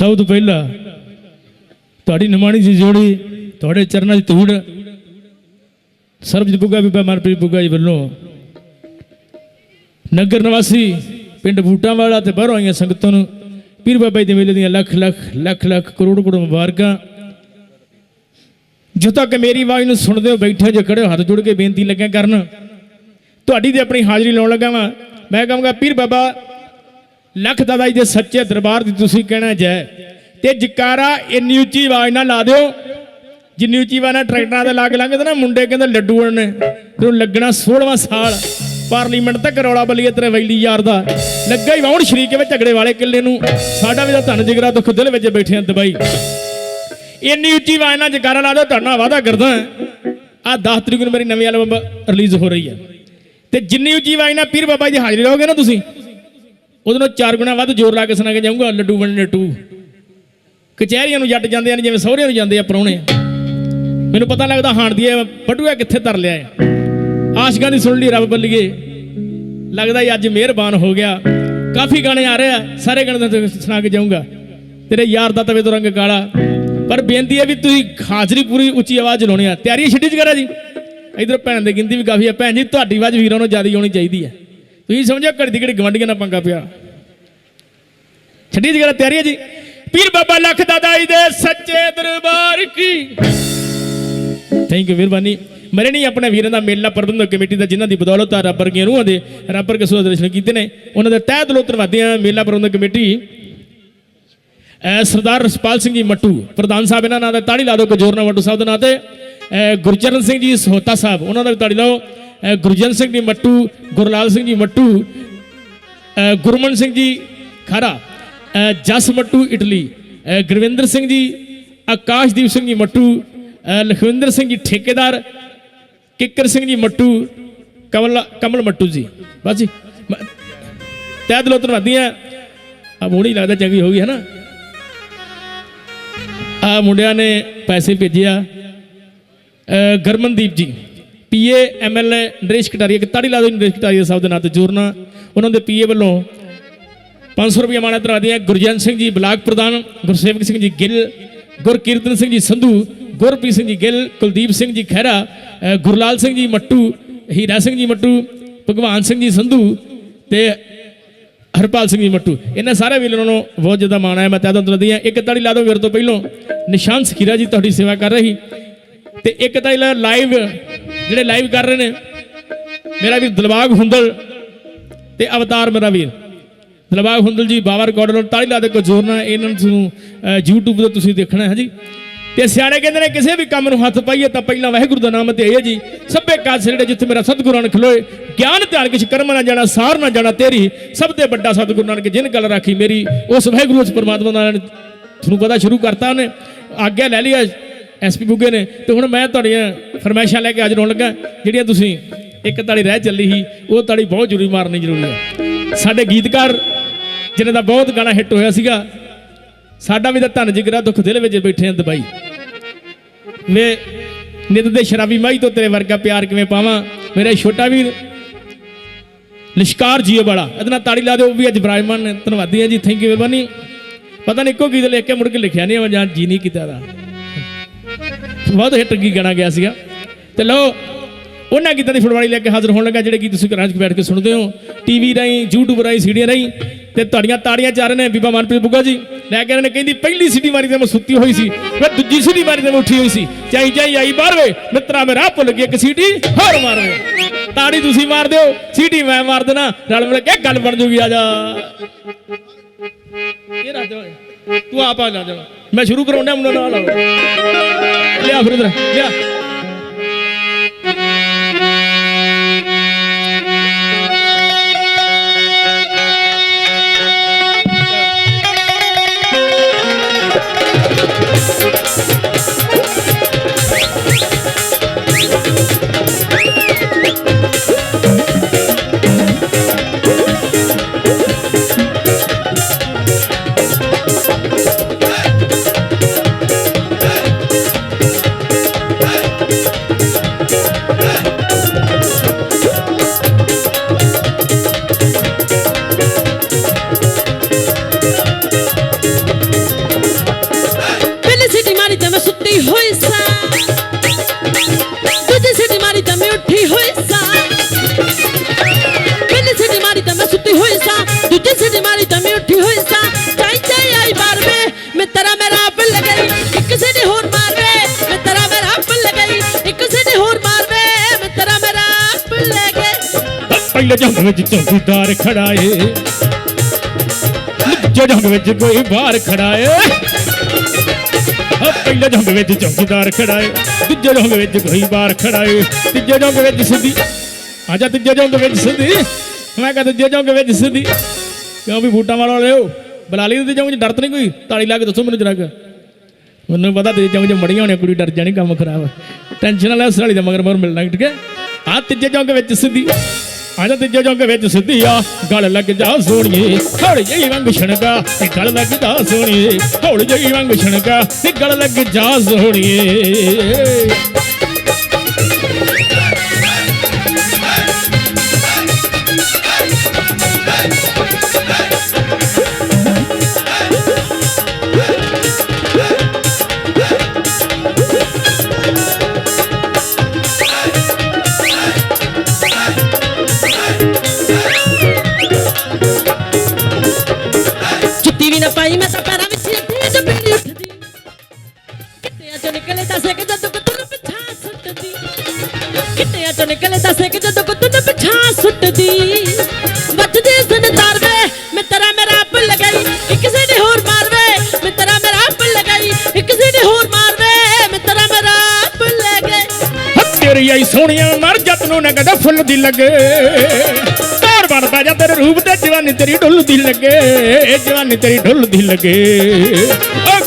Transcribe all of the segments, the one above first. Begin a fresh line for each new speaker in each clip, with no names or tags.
ਸਭ ਤੋਂ ਪਹਿਲਾਂ ਤੁਹਾਡੀ ਨਿਮਾਣੀ ਦੀ ਜੋੜੀ, ਤੁਹਾਡੇ ਚਰਨਾਂ 'ਚ ਧੂੜ, ਸਰਬਜੀਤ ਬੁੱਗਾ ਬੀਬਾ ਮਨਪ੍ਰੀਤ ਬੁੱਗਾ ਜੀ ਵੱਲੋਂ। ਨਗਰ ਨਿਵਾਸੀ ਪਿੰਡ ਬੂਟਾਂ ਵਾਲਾ ਤੇ ਬਾਹਰੋਂ ਆਈਆਂ ਸੰਗਤਾਂ ਨੂੰ ਪੀਰ ਬਾਬਾ ਜੀ ਦੇ ਮੇਲੇ ਦੀਆਂ ਲੱਖ ਲੱਖ ਲੱਖ ਲੱਖ, ਕਰੋੜ ਕਰੋੜ ਮੁਬਾਰਕਾਂ। ਜੋ ਤੱਕ ਮੇਰੀ ਆਵਾਜ਼ ਨੂੰ ਸੁਣਦੇ ਹੋ, ਬੈਠੇ ਜੇ ਖੜੇ ਹੋ, ਹੱਥ ਜੋੜ ਕੇ ਬੇਨਤੀ ਲੱਗਿਆ ਕਰਨ। ਤੁਹਾਡੀ ਤੇ ਆਪਣੀ ਹਾਜ਼ਰੀ ਲਾਉਣ ਲੱਗਾ ਵਾਂ। ਮੈਂ ਕਹਾਂਗਾ, ਪੀਰ ਬਾਬਾ ਲੱਖ ਦਾਦਾ ਜੀ ਦੇ ਸੱਚੇ ਦਰਬਾਰ ਦੀ ਤੁਸੀਂ ਕਹਿਣਾ ਜੈ। ਤੇ ਜਕਾਰਾ ਇੰਨੀ ਉੱਚੀ ਆਵਾਜ਼ ਨਾਲ ਲਾ ਦਿਓ। ਜਿੰਨੀ ਉੱਚੀ ਆਵਾਜ਼ ਨਾਲ ਟਰੈਕਟਰਾਂ ਦੇ ਲਾਗ ਲੰਘਦੇ ਨਾ, ਮੁੰਡੇ ਕਹਿੰਦੇ ਲੱਡੂ ਨੇ ਤੈਨੂੰ ਲੱਗਣਾ 16ਵਾਂ ਸਾਲ। ਪਾਰਲੀਮੈਂਟ ਤੱਕ ਰੌਲਾ ਬਲੀਏ ਤੇਰੇ ਵੈਲੀ ਯਾਰ ਦਾ। ਲੱਗਾ ਹੀ ਵਾਉਣ ਸ਼ਰੀਕੇ ਵਿੱਚ ਝਗੜੇ ਵਾਲੇ ਕਿੱਲੇ ਨੂੰ। ਸਾਡਾ ਵੀ ਤਾਂ ਧੰਨ ਜਿਗਰਾ ਦੁੱਖ ਦਿਲ ਵਿੱਚ ਬੈਠੇ ਆ ਦਬਾਈ। ਇੰਨੀ ਉੱਚੀ ਆਵਾਜ਼ ਨਾਲ ਜਕਾਰਾ ਲਾ ਦਿਓ, ਤੁਹਾਡਾ ਵਾਦਾ ਕਰਦਾ ਆ 10 ਤਰੀਕ ਨੂੰ ਮੇਰੀ ਨਵੀਂ ਐਲਬਮ ਰਿਲੀਜ਼ ਹੋ ਰਹੀ ਹੈ। ਤੇ ਜਿੰਨੀ ਉੱਚੀ ਆਵਾਜ਼ ਨਾਲ ਪੀਰ ਬਾਬਾ ਜੀ ਦੀ ਹਾਜ਼ਰੀ ਲਓਗੇ ਨਾ ਤੁਸੀਂ? ਉਹਦੇ ਨਾਲ ਚਾਰ ਗੁਣਾ ਵੱਧ ਜ਼ੋਰ ਲਾ ਕੇ ਸੁਣਾ ਕੇ ਜਾਊਂਗਾ, ਲੱਡੂ ਬਣਨੇ ਟੂ ਕਚਹਿਰੀਆਂ ਨੂੰ ਜੱਟ ਜਾਂਦੇ ਨੇ, ਜਿਵੇਂ ਸਹੁਰਿਆਂ ਨੂੰ ਜਾਂਦੇ ਆ ਪਰੌਣੇ ਮੈਨੂੰ ਪਤਾ ਲੱਗਦਾ ਹਾਣਦੀ ਦੀ ਇਹ ਬਟੂਆ ਕਿੱਥੇ ਤਰ ਲਿਆ ਹੈ। ਆਸ਼ਕਾਂ ਦੀ ਸੁਣ ਲਈ, ਰੱਬ ਬੱਲੀਏ। ਲੱਗਦਾ ਹੀ ਅੱਜ ਮਿਹਰਬਾਨ ਹੋ ਗਿਆ। ਕਾਫੀ ਗਾਣੇ ਆ ਰਹੇ ਆ, ਸਾਰੇ ਗਾਣੇ ਤਾਂ ਸੁਣਾ ਕੇ ਜਾਊਂਗਾ। ਤੇਰੇ ਯਾਰ ਦਾ ਤਵੇ ਤੋਂ ਰੰਗ ਕਾਲਾ। ਪਰ ਬੇਨਤੀ ਹੈ ਵੀ ਤੁਸੀਂ ਹਾਜ਼ਰੀ ਪੂਰੀ ਉੱਚੀ ਆਵਾਜ਼ 'ਚ ਲਾਉਣੀ ਆ। ਤਿਆਰੀ ਛੱਡੀ ਚ ਕਰਾ ਜੀ? ਇਧਰ ਭੈਣ ਦੇ ਗਿਣਤੀ ਵੀ ਕਾਫੀ ਆ। ਭੈਣ ਜੀ, ਤੁਹਾਡੀ ਆਵਾਜ਼ ਵੀਰਾਂ ਨੂੰ ਜ਼ਿਆਦਾ ਹੋਣੀ ਚਾਹੀਦੀ ਹੈ। ਤੁਸੀਂ ਸਮਝਿਆ ਘੜੀ ਦੀ ਘੜੀ ਗਵੰਡੀਆਂ ਨਾਲ ਪੰਗਾ ਪਿਆ? ਛੱਡੀ ਜਗ੍ਹਾ ਤਿਆਰੀ ਹੈ ਜੀ। ਪੀਰ ਬਾਬਾ ਲੱਖ ਦਾਦਾ ਦੇ ਸੱਚੇ ਦਰਬਾਰ ਕੀ? ਥੈਂਕ ਯੂ ਮਿਹਰਬਾਨੀ। ਮੇਰੇ ਨਹੀਂ ਆਪਣੇ ਵੀਰਾਂ ਦਾ ਮੇਲਾ ਪ੍ਰਬੰਧਕ ਕਮੇਟੀ ਦਾ, ਜਿਨ੍ਹਾਂ ਦੀ ਬਦੌਲਤ ਆ ਰੱਬ ਵਰਗੀਆਂ ਰੂਹਾਂ ਦੇ ਰੱਬਰ ਕੇ ਸੋ ਦਰਸ਼ਨ ਕੀਤੇ ਨੇ। ਉਹਨਾਂ ਦੇ ਤਹਿ ਦਿਲੋਂ ਧੰਨਵਾਦੀ ਹਾਂ ਮੇਲਾ ਪ੍ਰਬੰਧਕ ਕਮੇਟੀ। ਸਰਦਾਰ ਰਸਪਾਲ ਸਿੰਘ ਜੀ ਮੱਟੂ, ਪ੍ਰਧਾਨ ਸਾਹਿਬ ਇਹਨਾਂ ਨਾਂ ਦਾ ਤਾੜੀ ਲਾ ਦਿਓ ਕਜੋਰਨਾ ਮੱਟੂ ਸਾਹਿਬ ਦੇ ਨਾਂ ਤੇ। ਗੁਰਚਰਨ ਸਿੰਘ ਜੀ ਸਹੋਤਾ ਸਾਹਿਬ, ਉਹਨਾਂ ਦਾ ਵੀ ਤਾੜੀ ਲਾਓ। ਗੁਰਜਨ ਸਿੰਘ ਜੀ ਮੱਟੂ ਗੁਰਲਾਲ ਸਿੰਘ ਜੀ ਮੱਟੂ ਗੁਰਮਨ ਸਿੰਘ ਜੀ ਖਰਾ ਜਸ ਮੱਟੂ ਇਟਲੀ ਗੁਰਵਿੰਦਰ ਸਿੰਘ ਜੀ, ਆਕਾਸ਼ਦੀਪ ਸਿੰਘ ਜੀ ਮੱਟੂ ਲਖਵਿੰਦਰ ਸਿੰਘ ਜੀ ਠੇਕੇਦਾਰ, ਕਿੱਕਰ ਸਿੰਘ ਜੀ ਮੱਟੂ, ਕਮਲ ਕਮਲ ਮੱਟੂ ਜੀ। ਬਸ ਜੀ। ਮ- ਦਿਲੋਂ ਧੰਨਵਾਦੀ ਆ ਆ ਮੋੜੀ ਲੱਗਦਾ ਚੰਗੀ ਹੋ ਗਈ ਹੈ ਨਾ ਆ ਮੁੰਡਿਆਂ ਨੇ ਪੈਸੇ ਭੇਜਿਆ ਗਰਮਨਦੀਪ ਜੀ। ਪੀਏ ਐਮਐਲਏ ਨਰੇਸ਼ ਕਟਾਰੀਆ ਕਿ ਤਾੜੀ ਲਾ ਦੋ ਨਰੇਸ਼ ਕਟਾਰੀਆ ਸਾਹਿਬ ਦੇ ਨਾਂ ਤੇ ਜੋੜਨਾ ਉਹਨਾਂ ਦੇ ਪੀਏ ਵੱਲੋਂ 500 ਰੁਪਏ ਮਾਨਤ ਰਾਦੀਆਂ ਗੁਰਜਨ ਸਿੰਘ ਜੀ, ਬਲਾਕ ਪ੍ਰਧਾਨ, ਗੁਰਸੇਵਕ ਸਿੰਘ ਜੀ, ਗਿੱਲ, ਗੁਰਕੀਰਤਨ ਸਿੰਘ ਜੀ, ਸੰਧੂ, ਗੁਰਪ੍ਰੀਤ ਸਿੰਘ ਜੀ, ਗਿੱਲ, ਕੁਲਦੀਪ ਸਿੰਘ ਜੀ, ਖਹਿਰਾ ਗੁਰਲਾਲ ਸਿੰਘ ਜੀ, ਮੱਟੂ, ਹੀਰਾ ਸਿੰਘ ਜੀ, ਮੱਟੂ, ਭਗਵਾਨ ਸਿੰਘ ਜੀ, ਸੰਧੂ ਤੇ ਹਰਪਾਲ ਸਿੰਘ ਜੀ, ਮੱਟੂ। ਇਹਨਾਂ ਸਾਰੇ ਵੀਰਾਂ ਨੂੰ ਬਹੁਤ ਜ਼ਿਆਦਾ ਮਾਣ ਹੈ। ਮੈਂ ਤੈਨੂੰ ਦੱਸਦੀ ਹਾਂ, ਇੱਕ ਤਾੜੀ ਲਾ ਦੋ ਮੇਰੇ ਤੋਂ ਪਹਿਲੋਂ। ਨਿਸ਼ਾਨ ਸਖੀਰਾ ਜੀ ਤੁਹਾਡੀ ਸੇਵਾ ਕਰ ਰਹੀ। ਤੇ ਇੱਕ ਤਾੜੀ ਲਾ ਲਾਈਵ ਜਿਹੜੇ ਲਾਈਵ ਕਰ ਰਹੇ ਨੇ ਮੇਰਾ ਵੀਰ ਦਿਲਬਾਗ ਹੁੰਦਲ ਤੇ ਅਵਤਾਰ ਮੇਰਾ ਵੀਰ। ਦਿਲਬਾਗ ਹੁੰਦਲ ਜੀ ਬਾਬਾ ਰਿਕਾਰਡਰ ਨੂੰ ਤਾੜੀ ਲਾ ਦੇ ਕੋ ਜੋਰਨਾ ਇਹਨਾਂ ਨੂੰ ਤੁਹਾਨੂੰ, ਅਹ, YouTube ਤੇ ਤੁਸੀਂ ਦੇਖਣਾ ਹੈ ਜੀ। ਤੇ ਸਿਆਣੇ ਕਹਿੰਦੇ ਨੇ ਕਿਸੇ ਵੀ ਕੰਮ ਨੂੰ ਹੱਥ ਪਾਈਏ ਤਾਂ ਪਹਿਲਾਂ ਵਾਹਿਗੁਰੂ ਦਾ ਨਾਮ ਧਿਆਈਏ ਜੀ। ਸਭੇ ਕਾਜ ਜਿਹੜੇ ਜਿੱਥੇ ਮੇਰਾ ਸਤਿਗੁਰਾਂ ਨੇ ਖਲੋਏ ਗਿਆਨ ਧਿਆਨ ਕਿਛ ਕਰਮ ਨਾ ਜਾਣਾ ਸਾਰ ਨਾ ਜਾਣਾ ਤੇਰੀ ਸਭ ਤੋਂ ਵੱਡਾ ਸਤਿਗੁਰੂ ਨਾਨਕ ਜਿਨ ਗੱਲ ਰਾਖੀ ਮੇਰੀ ਉਸ ਵਾਹਿਗੁਰੂ ਉਸ ਪਰਮਾਤਮਾ ਨਾਲ ਤੁਹਾਨੂੰ ਪਤਾ ਸ਼ੁਰੂ ਕਰਤਾ ਉਹਨੇ। ਆਗਿਆ ਲੈ ਲਈ ਐਸਪੀ ਬੁੱਗੇ ਨੇ। ਤੇ ਹੁਣ ਮੈਂ ਤੁਹਾਡੀਆਂ ਫਰਮਾਇਸ਼ਾਂ ਲੈ ਕੇ ਹਾਜ਼ਰ ਹੋਣ ਲੱਗਾ, ਜਿਹੜੀਆਂ ਤੁਸੀਂ ਇੱਕ ਤਾੜੀ ਰਹਿ ਚੱਲੀ ਸੀ, ਉਹ ਤਾੜੀ ਬਹੁਤ ਜ਼ਰੂਰੀ ਮਾਰਨੀ ਜ਼ਰੂਰੀ ਹੈ। ਸਾਡੇ ਗੀਤਕਾਰ, ਜਿਨ੍ਹਾਂ ਦਾ ਬਹੁਤ ਗਾਣਾ ਹਿੱਟ ਹੋਇਆ ਸੀਗਾ, ਸਾਡਾ ਵੀ ਤਾਂ ਧੰਨ ਜਿਗਰਾ, ਦੁੱਖ ਦਿਲ ਵਿੱਚ ਬੈਠੇ ਆਂ ਦਬਾਈ। ਮੈਂ ਨਿਤ ਦੇ ਸ਼ਰਾਬੀ ਮਾਈ ਤੋਂ ਤੇਰੇ ਵਰਗਾ ਪਿਆਰ ਕਿਵੇਂ ਪਾਵਾਂ? ਮੇਰਾ ਛੋਟਾ ਵੀਰ ਲਿਸ਼ਕਾਰ ਜੀਓ ਵਾਲਾ, ਇਹਦੇ ਨਾਲ ਤਾੜੀ ਲਾ ਦਿਓ, ਉਹ ਵੀ ਅੱਜ ਬਰਾਜਮਾਨ। ਨੇ ਧੰਨਵਾਦੀ ਹਾਂ ਜੀ ਥੈਂਕ ਯੂ ਮਿਹਰਬਾਨੀ। ਪਤਾ ਨਹੀਂ ਇੱਕੋ ਗੀਤ ਲਿਖ ਕੇ ਮੁੜ ਕੇ ਲਿਖਿਆ ਨਹੀਂ ਮੈਂ ਜਾਂ ਜੀ ਨਹੀਂ ਕੀਤਾ ਦਾ ਬਹੁਤ ਹਿੱਟ ਕੀ ਗਾਣਾ ਗਿਆ ਸੀਗਾ। ਤੇ ਲਓ, ਉਹਨਾਂ ਗੀਤਾਂ ਦੀ ਫੁਲਵਾੜੀ ਲੈ ਕੇ ਹਾਜ਼ਰ ਹੋਣ ਲੱਗਾ, ਜਿਹੜੇ ਗੀਤ ਤੁਸੀਂ ਘਰਾਂ 'ਚ ਬੈਠ ਕੇ ਸੁਣਦੇ ਹੋ। ਟੀਵੀ ਰਾਹੀਂ, YouTube ਰਾਹੀਂ ਸੀਡੀਆਂ ਰਾਹੀਂ। ਤੇ ਤੁਹਾਡੀਆਂ ਤਾੜੀਆਂ ਚੱਲ ਨੇ ਬੀਬਾ ਮਨਪ੍ਰੀਤ ਬੁੱਗਾ ਜੀ। ਲੈ ਕੇ ਇਹਨਾਂ ਨੇ ਕਹਿੰਦੀ ਪਹਿਲੀ ਸੀਡੀ ਮਾਰੀ ਤੇ ਮੈਂ ਸੁੱਤੀ ਹੋਈ ਸੀ, ਫਿਰ ਦੂਜੀ ਸੀਡੀ ਮਾਰੀ ਤੇ ਮੈਂ ਉੱਠੀ ਹੋਈ ਸੀ। ਚਾਈ ਚਾਈ ਆਈ ਬਾਹਰ ਵੇ ਮਿੱਤਰਾ ਮੇਰਾ ਭੁੱਲ ਗਿਆ, ਇੱਕ ਸੀਡੀ ਹੋਰ ਮਾਰਵੇ। ਤਾੜੀ ਤੁਸੀਂ ਮਾਰ ਦਿਓ ਸੀਡੀ ਮੈਂ ਮਾਰ ਦੇਣਾ, ਰਲ ਮਿਲ ਕੇ ਗੱਲ ਬਣ ਜੂਗੀ, ਆ ਜਾ। ਇਹ ਰੱਖ ਦੇ ਤੂੰ ਆਪ ਆ ਜਾ ਮੈਂ ਸ਼ੁਰੂ ਕਰਾਉਂਦਾ ਮੁੰਡਾ ਨਾਲ। ਆ ਲਿਆ ਫਿਰ ਇਧਰ। ਲਿਆ। ਪਹਿਲੇ ਜੰਗ ਵਿੱਚ ਚੌਕੀਦਾਰ ਖੜਾ ਏ ਦੂਜੇ ਜੰਗ ਵਿੱਚ ਕੋਈ ਬਾਹਰ ਖੜਾ ਏ ਆ ਪਹਿਲੇ ਜੰਗ ਵਿੱਚ ਚੌਕੀਦਾਰ ਖੜਾ ਏ ਦੂਜੇ ਜੰਗ ਵਿੱਚ ਕੋਈ ਬਾਹਰ ਖੜਾ ਏ ਤੀਜੇ ਜੰਗ ਵਿੱਚ ਸਿੱਧੀ ਆਜਾ ਤੀਜੇ ਜੰਗ ਵਿੱਚ ਸਿੱਧੀ ਮੈਂ ਕਹਿੰਦਾ ਤੀਜੇ ਜੰਗ ਵਿੱਚ ਸਿੱਧੀ ਕਿਉਂ ਵੀ ਬੂਟਾਂ ਵਾਲਾ ਲਿਓ ਬੁਲਾ ਲਈ ਤੇ ਜੰਗ ਚ ਡਰਤ ਨਹੀਂ ਕੋਈ ਤਾੜੀ ਲਾ ਕੇ ਦੱਸੋ ਮੈਨੂੰ ਜਰਾ ਕੁ। ਮੈਨੂੰ ਪਤਾ ਤੇ ਜੰਗ ਚ ਮੜੀਆਂ ਹੋਣੀਆਂ ਕੁੜੀ ਡਰ ਜਾਣੀ ਕੰਮ ਖਰਾਬ ਟੈਨਸ਼ਨ ਨਾ ਲੈ ਸਰਾਲੀ ਦਾ ਮਗਰ ਮਗਰ ਮਿਲਣਾ ਠੀਕ ਹੈ ਆ ਤੀਜੇ ਜੰਗ ਵਿੱਚ ਸਿੱਧੀ ਆ ਜਾ ਤੀਜੇ ਜੰਗ ਵਿੱਚ ਸਿੱਧੀ ਆ ਗਲ ਲੱਗ ਜਾ ਸੋਣੀਏ ਹੌਲੀ ਜਿਹੀ ਵਾਂਗ ਛਣਕਾ, ਤੇ ਗਲ ਲੱਗ ਜਾ ਸੋਣੀਏ ਹੌਲੀ ਜਿਹੀ ਵਾਂਗ ਛਣਕਾ, ਤੇ ਗਲ ਲੱਗ ਜਾ ਸੋਣੀਏ
ਕਿੱਤਿਆਂ ਚੋਂ ਨਿਕਲੇ ਜਦੋਂ ਕੁੱਤ ਨੂੰ ਪਿਛਾਂ ਸੁੱਟਦੀ। ਵੱਜਦੀ ਸਨ ਤਾਰ ਮੈਂ ਤੇਰਾ ਮੇਰਾ ਭੁੱਲ ਗਈ ਇੱਕ ਸਿੱਧੇ ਹੋਰ ਮਾਰ ਮੈਂ ਤੇਰਾ ਮੇਰਾ ਭੁੱਲ ਗਈ ਇੱਕ ਸਿੱਧੇ ਹੋਰ ਮਾਰ ਮੈਂ ਤੇਰਾ ਮੇਰਾ ਭੁੱਲ ਗਈ
ਤੇਰੀ ਆਈ ਸੋਹਣੀਆਂ ਮਰ, ਜੱਟ ਨੂੰ ਨਾ ਕਦਾ ਫੁੱਲ ਦੀ ਲੱਗੇ। ਤਾਰ ਬਣ ਜਾ ਤੇਰੇ ਰੂਪ ਤੇ, ਜਵਾਨੀ ਤੇਰੀ ਢੁੱਲਦੀ ਲੱਗੇ। ਜਵਾਨੀ ਤੇਰੀ ਢੁੱਲਦੀ ਲੱਗੇ।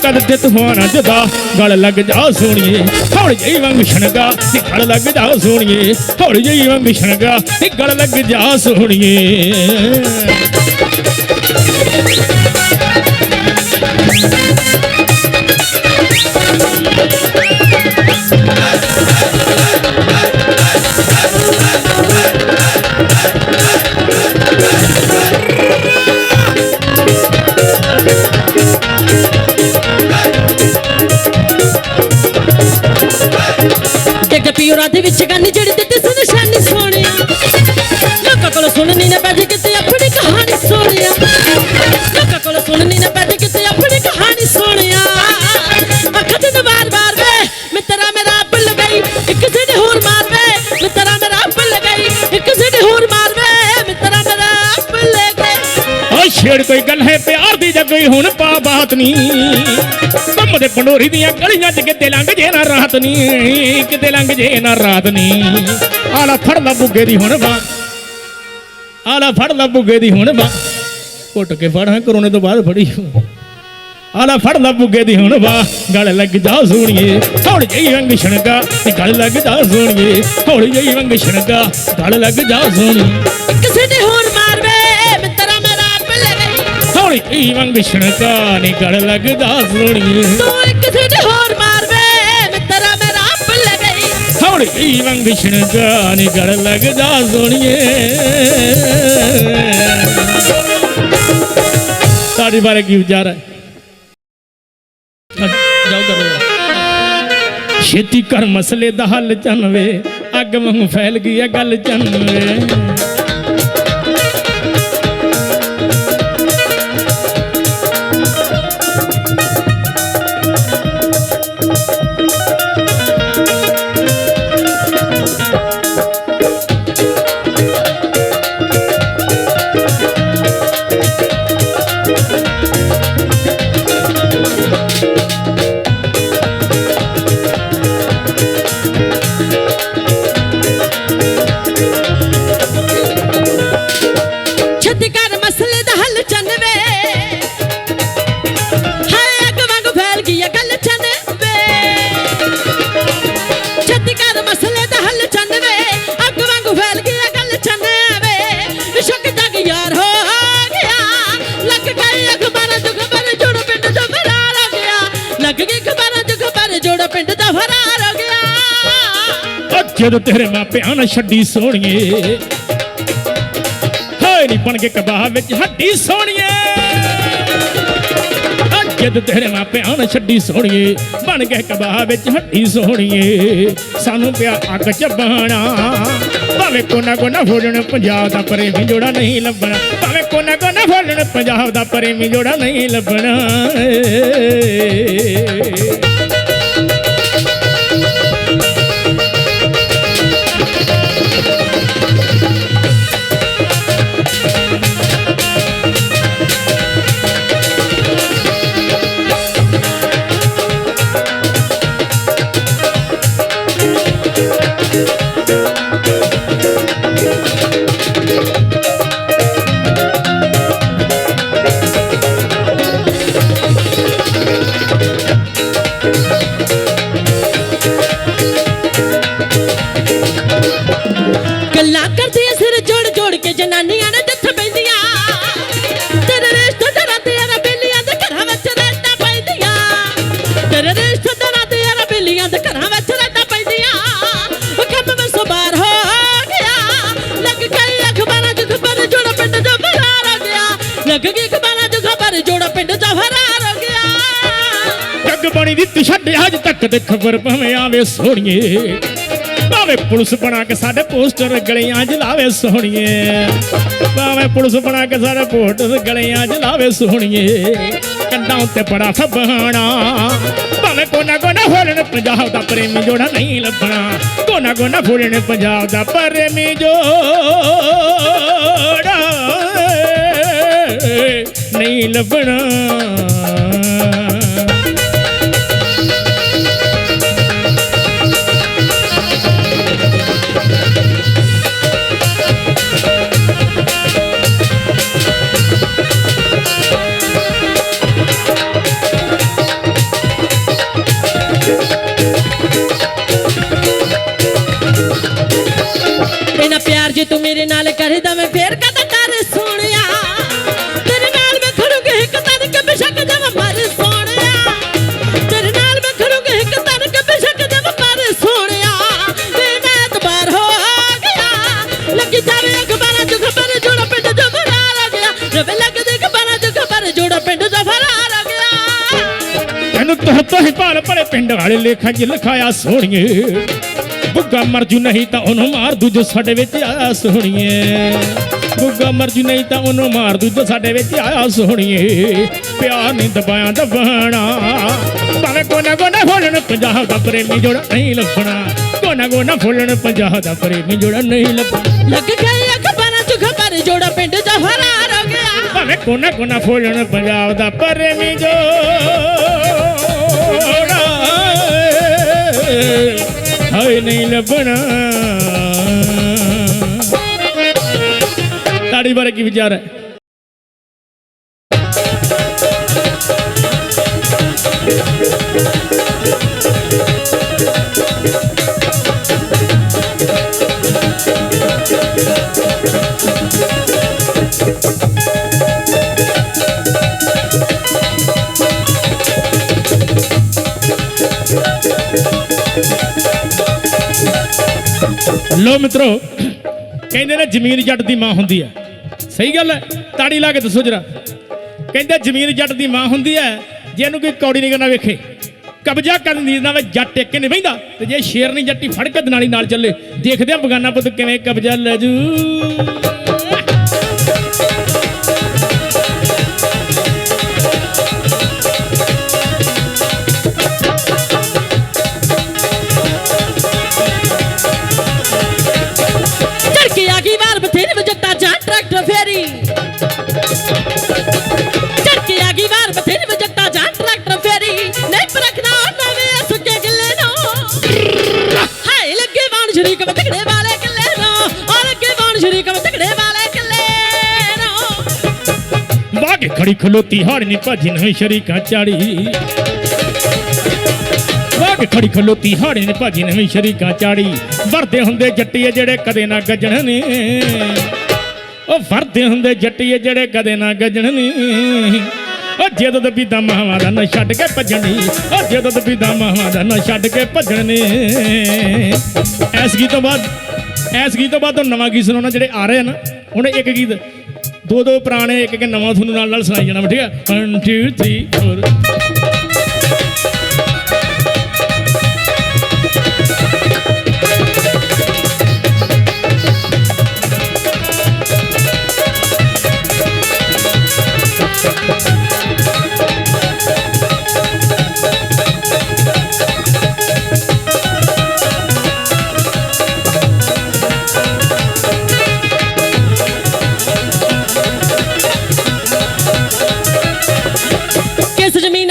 ਓ ਕਦ ਤੇ ਤੂਫਾਨ ਜਦਾ ਗਲ ਲੱਗ ਜਾ ਸੋਹਣੀਏ, ਹੌਲੀ ਜਿਹੀ ਵਾਂਗ ਛਣਗਾ। ਤੇ ਗਲ ਲੱਗ ਜਾ ਸੋਹਣੀਏ, ਹੌਲੀ ਜਿਹੀ ਵਾਂਗ ਛਣਗਾ। ਤੇ ਗਲ ਲੱਗ ਜਾ ਸੋਹਣੀਏ।
ਲੋਕਾਂ ਨਾ ਪੈਦੀ ਕਿਤੇ ਆਪਣੀ ਕਹਾਣੀ ਸੋਹਣਿਆ ਅੱਖਾਂ ਤੇ ਵਾਰ-ਵਾਰ ਵੇ ਮੈਂ ਤੇਰਾ ਮੇਰਾ ਭੁੱਲ ਗਈ ਇੱਕ ਸਿੱਧੇ ਹੋਰ ਮਾਰ ਵੇ ਮੈਂ ਤੇਰਾ ਮੇਰਾ ਭੁੱਲ ਗਈ ਇੱਕ ਸਿੱਧੇ ਹੋਰ ਮਾਰ ਵੇ ਮੈਂ ਤੇਰਾ ਮੇਰਾ ਭੁੱਲ ਗਈ
ਓ ਛੇੜ ਕੋਈ ਗੱਲ ਹੈ, ਪਿਆਰ ਦੀ ਜਾਂ ਕੋਈ ਹੁਣ ਪਾ ਬਾਤ ਨਹੀਂ ਕੰਮ ਦੇ ਪੰਡੋਰੀ ਦੀਆਂ ਗਲੀਆਂ 'ਚ ਕਿਤੇ ਲੰਘ ਜੇ ਨਾ ਰਾਤ ਨਹੀਂ ਕਿਤੇ ਲੰਘ ਜੇ ਨਾ ਰਾਤ ਨਹੀਂ ਆਲਾ ਫੜ ਲਾ ਬੁੱਗੇ ਦੀ ਹੁਣ ਬਾ ਆਲਾ ਫੜ ਲਾ ਬੁੱਗੇ ਦੀ ਹੁਣ ਬਾ ਘੁੱਟ ਕੇ ਫੜ ਹਾਂ ਕਰੋਨੇ ਤੋਂ ਬਾਅਦ ਫੜੀ ਆਲਾ ਫੜ ਲਾ ਬੁੱਗੇ ਦੀ ਹੁਣ ਬਾ ਗਲ ਲੱਗ ਜਾ ਸੋਣੀਏ ਹੌਲੀ ਜਿਹੀ ਵੰਗ ਛਣਕਾ ਤੇ ਗਲ ਲੱਗ ਜਾ ਸੋਣੀਏ ਹੌਲੀ ਜਿਹੀ ਵੰਗ ਛਣਕਾ ਗਲ ਲੱਗ ਜਾ ਸੋਣੀਏ
ਇੱਕ ਸਿੱਧੇ ਹੋਰ ਮਾਰ ਵੇ ਮੈਂ ਤੇਰਾ ਮੇਰਾ ਭੁੱਲ ਗਈ
ਹੌਲੀ ਜਿਹੀ ਵੰਗ ਛਣਕਾ ਨੀ ਗਲ ਲੱਗ ਜਾ ਸੋਣੀਏ
ਤੂੰ ਇੱਕ ਸਿੱਧੇ ਹੋਰ ਮਾਰ ਵੇ ਮੈਂ ਤੇਰਾ ਮੇਰਾ ਭੁੱਲ ਗਈ
ਹੌਲੀ ਜਿਹੀ ਵੰਗ ਛਣਕਾ ਨੀ ਗਲ ਲੱਗ ਜਾ ਸੋਣੀਏ ਤੁਹਾਡੇ ਬਾਰੇ ਕੀ ਵਿਚਾਰ ਹੈ? ਜਾਓ ਕਰੋ ਛੇਤੀ ਕਰ ਮਸਲੇ ਦਾ ਹੱਲ ਚੰਨਵੇ ਅੱਗ ਵਾਂਗ ਫੈਲ ਗਈ ਹੈ, ਗੱਲ ਚੰਨਵੇ
ਛੇਤੀ
ਜਦੋਂ ਤੇਰੇ ਮਾਪਿਆਂ ਨੇ ਛੱਡੀ ਸੋਹਣੀਏ। ਹਾਏ ਨੀ ਬਣ ਕੇ ਕਬਾਹ ਵਿੱਚ ਹੱਡੀ ਸੋਹਣੀਏ। ਜਦ ਤੇਰੇ ਮਾਪਿਆਂ ਨੇ ਛੱਡੀ ਸੋਹਣੀਏ, ਬਣ ਕੇ ਕਬਾਹ ਵਿੱਚ ਹੱਡੀ ਸੋਹਣੀਏ। ਸਾਨੂੰ ਪਿਆ ਅੱਗ ਚੱਬਣਾ ਭਾਵੇਂ ਕੋਨਾ ਕੋਨਾ ਫੋੜਨ ਪੰਜਾਬ ਦਾ ਪ੍ਰੇਮੀ ਜੋੜਾ ਨਹੀਂ ਲੱਭਣਾ। ਭਾਵੇਂ ਕੋਨਾ ਕੋਨਾ ਫੋੜਨ ਪੰਜਾਬ ਦਾ ਪ੍ਰੇਮੀ ਜੋੜਾ ਨਹੀਂ ਲੱਭਣਾ। ਬਣੀ ਦੀ ਤੂੰ ਛੱਡ, ਅੱਜ ਤੱਕ ਤੇ ਖਬਰ ਭਵੇਂ ਆਵੇ ਸੋਹਣੀਏ। ਭਾਵੇਂ ਪੁਲਿਸ ਬਣਾ ਕੇ ਸਾਡੇ ਪੋਸਟਰ ਗਲੀਆਂ 'ਚ ਲਾਵੇ ਸੋਹਣੀਏ। ਭਾਵੇਂ ਪੁਲਿਸ ਬਣਾ ਕੇ ਸਾਡੇ ਪੋਸਟਰ ਗਲੀਆਂ 'ਚ ਲਾਵੇ ਸੋਹਣੀਏ। ਕੰਡਾਂ ਉੱਤੇ ਬੜਾ ਫਬਣਾ। ਭਾਵੇਂ ਕੋਨਾ ਕੋਨਾ ਹੋਲਣ ਪੰਜਾਬ ਦਾ ਪ੍ਰੇਮੀ ਜੋੜਾ ਨਹੀਂ ਲੱਭਣਾ। ਕੋਨਾ ਕੋਨਾ ਫੋਲਣ ਪੰਜਾਬ ਦਾ ਪ੍ਰੇਮੀ ਜੋੜਾ ਨਹੀਂ ਲੱਭਣਾ।
ਫੇਰ ਕਦਾ ਕਰ ਸੋਹਣਿਆ? ਤੇਰੇ ਨਾਲ ਮੈਂ ਖੜੂਗੀ ਇੱਕ ਤਨ ਕੇ ਬਿਸ਼ਕ ਜਮ ਮਰ ਸੋਹਣਿਆ। ਤੇਰੇ ਨਾਲ ਮੈਂ ਖੜੂਗੀ ਇੱਕ ਤਨ ਕੇ ਬਿਸ਼ਕ ਜਮ ਮਰ ਸੋਹਣਿਆ। ਮੇਰਾ ਐਤਬਾਰ ਹੋ ਗਿਆ, ਲੱਗੀ ਜਾਵੇ ਅਖਬਾਰਾਂ ਚ ਖਬਰ, ਜੋੜਾ ਪਿੰਡ ਚ ਫਰਾਰ ਆ ਗਿਆ। ਰਵੇ ਲੱਗਦੇ ਖਬਰਾਂ ਚ ਖਬਰ, ਜੋੜਾ ਪਿੰਡ ਚ ਫਰਾਰ ਆ ਗਿਆ।
ਤੈਨੂੰ ਤੋਹ ਤੋਹ ਭਾਲ ਭਲੇ ਪਿੰਡ ਵਾਲੇ ਲੇਖਾਂ 'ਚ ਲਿਖਾਇਆ ਸੋਹਣੀਏ। ਬੁੱਗਾ ਮਰਜੂ ਨਹੀਂ ਤਾਂ ਉਹਨੂੰ ਮਾਰ ਦੂ ਜੋ ਸਾਡੇ ਵਿੱਚ ਆਇਆ ਸੋਹਣੀਏ ਬੁੱਗਾ ਮਰਜੂ ਨਹੀਂ ਤਾਂ ਉਹਨੂੰ ਮਾਰ ਦੂ ਜੋ ਸਾਡੇ ਵਿੱਚ ਆਇਆ ਸੋਹਣੀਏ ਪਿਆਰ ਨਹੀਂ ਦਬਾਇਆ ਦਬਾਣਾ। ਭਾਵੇਂ ਕੋਨਾ ਕੋਨਾ ਫੋਲਣ ਪੰਜਾਬ ਦਾ ਪ੍ਰੇਮੀ ਜੋੜਾ ਨਹੀਂ ਲੱਭਣਾ। ਕੋਨਾ ਕੋਨਾ ਫੋਲਣ ਪੰਜਾਬ ਦਾ ਪ੍ਰੇਮੀ ਜੋੜਾ ਨਹੀਂ ਲੱਭਣਾ।
ਲੱਗ ਗਈ ਅਖਬਾਰਾਂ ਚ ਖਬਰ ਜੋੜਾ ਪਿੰਡ ਚ ਫਰਾਰ ਹੋ ਗਿਆ
ਭਾਵੇਂ ਕੋਨਾ ਕੋਨਾ ਫੋਲਣ ਪੰਜਾਬ ਦਾ ਪ੍ਰੇਮੀ ਜੋੜਾ। ਹਾਏ ਨਹੀਂ ਲੱਭਣਾ। ਤਾੜੀ ਬਾਰੇ ਕੀ ਵਿਚਾਰ ਹੈ? ਲੋ ਮਿੱਤਰੋ, ਕਹਿੰਦੇ ਨੇ ਜ਼ਮੀਨ ਜੱਟ ਦੀ ਮਾਂ ਹੁੰਦੀ ਹੈ। ਸਹੀ ਗੱਲ ਹੈ, ਤਾੜੀ ਲਾ ਕੇ ਦੱਸੋ ਜਰਾ। ਕਹਿੰਦੇ ਜ਼ਮੀਨ ਜੱਟ ਦੀ ਮਾਂ ਹੁੰਦੀ ਹੈ, ਜੇ ਇਹਨੂੰ ਕੋਈ ਕੌੜੀ ਨਹੀਂ ਕਰਨਾ ਵੇਖੇ। ਕਬਜ਼ਾ ਕਰਨ ਦੀ ਨਾ ਜੱਟ ਟਿਕ ਕੇ ਨਹੀਂ ਬਹਿੰਦਾ, ਤੇ ਜੇ ਸ਼ੇਰ ਨਹੀਂ ਜੱਟੀ ਫੜ ਕੇ ਦਨਾਲੀ ਨਾਲ ਚੱਲੇ। ਦੇਖਦੇ ਆ ਬਗਾਨਾ ਪੁੱਤ ਕਿਵੇਂ ਕਬਜ਼ਾ ਲੈ ਜੂ।
ਨੂੰ
ਵਾਹ ਕੇ ਖੜੀ ਖਲੋਤੀ ਹਾਰ ਨਹੀਂ ਭਾਜੀ ਨਹੀਂ ਸ਼ਰੀਕਾਂ ਚਾੜੀ ਕੇ ਖੜੀ ਖਲੋਤੀ ਹਾਰ ਨਹੀਂ ਭਾਜੀ ਨਹੀਂ ਸ਼ਰੀਕਾਂ ਚਾੜੀ ਵਰਦੇ ਹੁੰਦੇ ਜੱਟੀਏ ਜਿਹੜੇ ਕਦੇ ਨਾ ਗੱਜਣ ਨੇ ਉਹ ਵਰਦੇ ਹੁੰਦੇ ਜੱਟੀਏ ਜਿਹੜੇ ਕਦੇ ਨਾ ਗੱਜਣ ਨੇ ਉਹ ਜਦੋਂ ਤੇ ਪੀਦਾ ਮਾਵਾਂ ਦਾ ਨਾ ਛੱਡ ਕੇ ਭੱਜਣੀ ਉਹ ਜਦੋਂ ਤੇ ਪੀਦਾ ਮਾਵਾਂ ਦਾ ਨਾ ਛੱਡ ਕੇ ਭੱਜਣ ਨੇ ਐਸ ਗੀਤ ਤੋਂ ਬਾਅਦ ਐਸ ਗੀਤ ਤੋਂ ਬਾਅਦ ਹੁਣ ਨਵਾਂ ਗੀਤ ਸੁਣਾਉਣਾ ਜਿਹੜੇ ਆ ਰਹੇ ਆ ਨਾ ਹੁਣ ਇੱਕ ਗੀਤ ਦੋ ਦੋ ਪੁਰਾਣੇ ਇੱਕ ਇੱਕ ਨਵਾਂ ਤੁਹਾਨੂੰ ਨਾਲ ਨਾਲ ਸੁਣਾਈ ਜਾਣਾ, ਠੀਕ ਹੈ? 1 2 3 4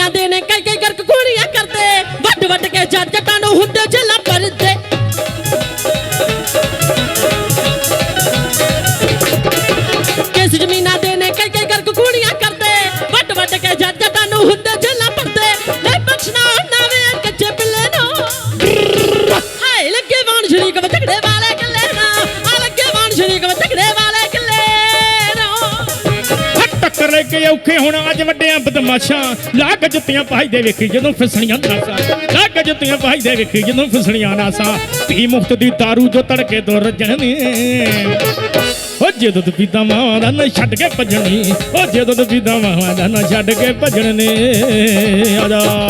ਕਿਸ ਦੇ ਨੇ। ਕਈ ਕਈ ਕਰਕ ਕੁੜੀਆਂ ਕਰਦੇ। ਵੱਡ ਵੱਡ ਕੇ ਜੱਟ ਕੇ
ਔਖੇ ਹੁਣ, ਅੱਜ ਵੱਡਿਆਂ ਬਦਮਾਸ਼ਾਂ। ਲੱਗ ਜੁੱਤੀਆਂ ਪਾਈ ਦੇ ਵੇਖੀ, ਜਦੋਂ ਫਿਸਣੀਆਂ ਨਾਸਾਂ। ਲੱਗ ਜੁੱਤੀਆਂ ਪਾਈ ਦੇ ਵੇਖੀ, ਜਦੋਂ ਫਿਸਣੀਆਂ ਨਾਸਾਂ। ਪੀ ਮੁਫਤ ਦੀ ਤਾਰੂ ਜੋ ਤੜਕੇ ਤੋਂ ਰਜਣੇ। ਓ ਜਦੋਂ ਤੂੰ ਪੀਤਾ ਮਾਵਾਂ ਦਾ ਨਾ ਛੱਡ ਕੇ ਭਜਣੀ। ਓ ਜਦੋਂ ਤੂੰ ਪੀਤਾ ਮਾਵਾਂ ਦਾ ਨਾ ਛੱਡ ਕੇ ਭਜਣ। ਨੇ
ਆਜਾ।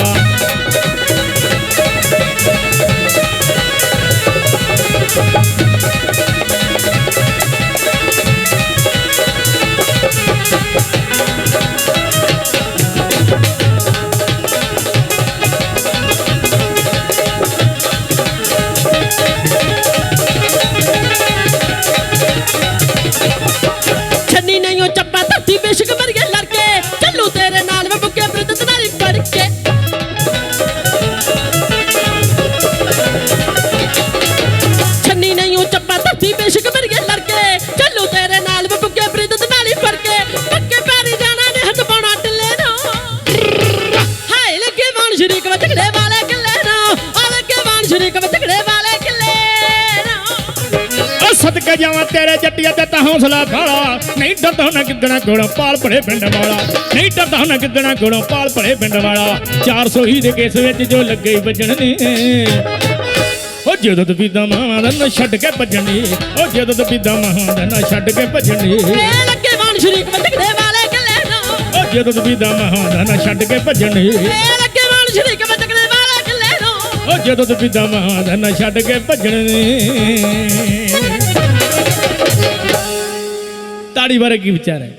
ਤੇਰੇ
ਜੱਟੀਆਂ ਤੇ ਤਾਂ ਹੌਸਲਾ ਖਾਲਾ ਨਹੀਂ ਡਰਦਾ ਨਾ ਕਿਦਣਾ ਗੋੜਾ ਪਾਲ ਭਰੇ ਪਿੰਡ ਵਾਲਾ। ਨਹੀਂ ਡਰਦਾ ਨਾ ਕਿਦਣਾ ਗੋੜਾ ਪਾਲ ਭਰੇ ਪਿੰਡ ਵਾਲਾ। 400 ਹੀ ਦੇ ਕੇਸ ਵਿੱਚ ਜੋ ਲੱਗੇ ਵੱਜਣ ਨੇ। ਓ ਜਦੋਂ ਤੇ ਪੀਦਾ ਮਾਵਾਂ ਦਾ ਨਾ ਛੱਡ ਕੇ ਭੱਜਣੀ ਓ ਜਦੋਂ ਤੇ ਪੀਦਾ ਮਾਵਾਂ ਦਾ ਨਾ ਛੱਡ ਕੇ ਭੱਜਣੀ
ਏ ਲੱਗੇ ਮਾਨ ਸ਼ਰੀਕ ਝਗੜੇ ਵਾਲੇ ਕਿੱਲੇ ਨੂੰ।
ਓ ਜਦੋਂ ਤੇ ਪੀਦਾ ਮਾਵਾਂ ਦਾ ਨਾ ਛੱਡ ਕੇ ਭੱਜਣੀ
ਏ ਲੱਗੇ ਮਾਨ ਸ਼ਰੀਕ ਝਗੜੇ ਵਾਲੇ ਕਿੱਲੇ ਨੂੰ।
ਓ ਜਦੋਂ ਤੇ ਪੀਦਾ ਮਾਵਾਂ ਦਾ ਨਾ ਛੱਡ ਕੇ ਭੱਜਣੀ ਤਾੜੀ ਬਾਰੇ ਕੀ ਵਿਚਾਰ ਹੈ